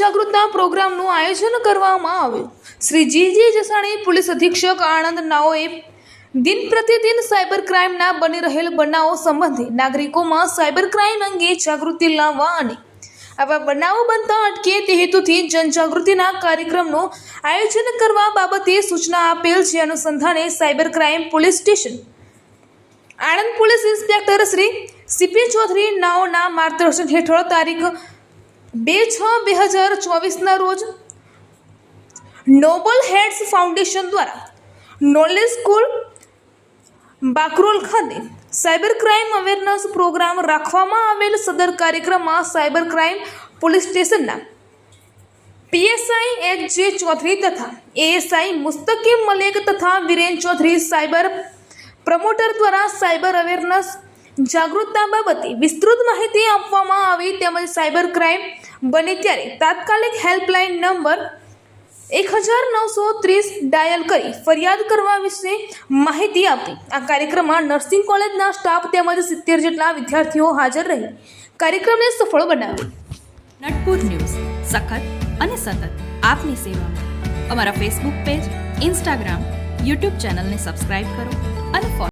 જાગૃતતા પ્રોગ્રામનું આયોજન કરવામાં આવ્યું. શ્રી જીજી જસાણી પોલીસ અધિક્ષક આણંદ નાઓએ દિન પ્રતિદિન સાયબર ક્રાઇમના બની રહેલ બનાવો સંબંધે નાગરિકોમાં સાયબર ક્રાઇમ અંગે જાગૃતિ લાવવા અને આવા બનાવો બનતા અટકે તે હેતુથી જનજાગૃતિના કાર્યક્રમનું આયોજન કરવા બાબતે સૂચના આપેલ છે. અનુસંધાને cyber crime police station Anand police inspector Shri C P Chaudhari નાઓના માર્ગદર્શન હેઠળ તારીખ બે છ બે હજાર ચોવીસના રોજ નોબલ હેડ્સ ફાઉન્ડેશન દ્વારા નોલેજ સ્કૂલ બાકરોલ ખાતે સાયબર ક્રાઇમ અવેરનેસ પ્રોગ્રામ રાખવામાં આવેલ સદર કાર્યક્રમમાં સાયબર ક્રાઇમ પોલીસ સ્ટેશનના પીએસઆઈ એચ જે ચૌધરી તથા એએસઆઈ મુસ્તકીમ મલેક તથા વિરેન ચૌધરી સાયબર પ્રમોટર દ્વારા સાયબર અવેરનેસ જાગૃતતા બાબતે વિસ્તૃત માહિતી આપવામાં આવી. તેમજ સાયબર ક્રાઇમ બને ત્યારે તાત્કાલિક હેલ્પલાઇન નંબર એક હજાર નવસો ત્રીસ ડાયલ કરી ફરિયાદ કરવા વિશે માહિતી આપી. આ કાર્યક્રમમાં નર્સિંગ કોલેજના સ્ટાફ તેમજ સિત્તેર જેટલા વિદ્યાર્થીઓ હાજર રહી. કાર્યક્રમને સફળ બનાવ્યો. નટપુર ન્યૂઝ. સખત અને સતત આપની સેવામાં. અમારા ફેસબુક પેજ ઇન્સ્ટાગ્રામ યુટ્યુબ ચેનલને સબસ્ક્રાઇબ કરો અને ફોલો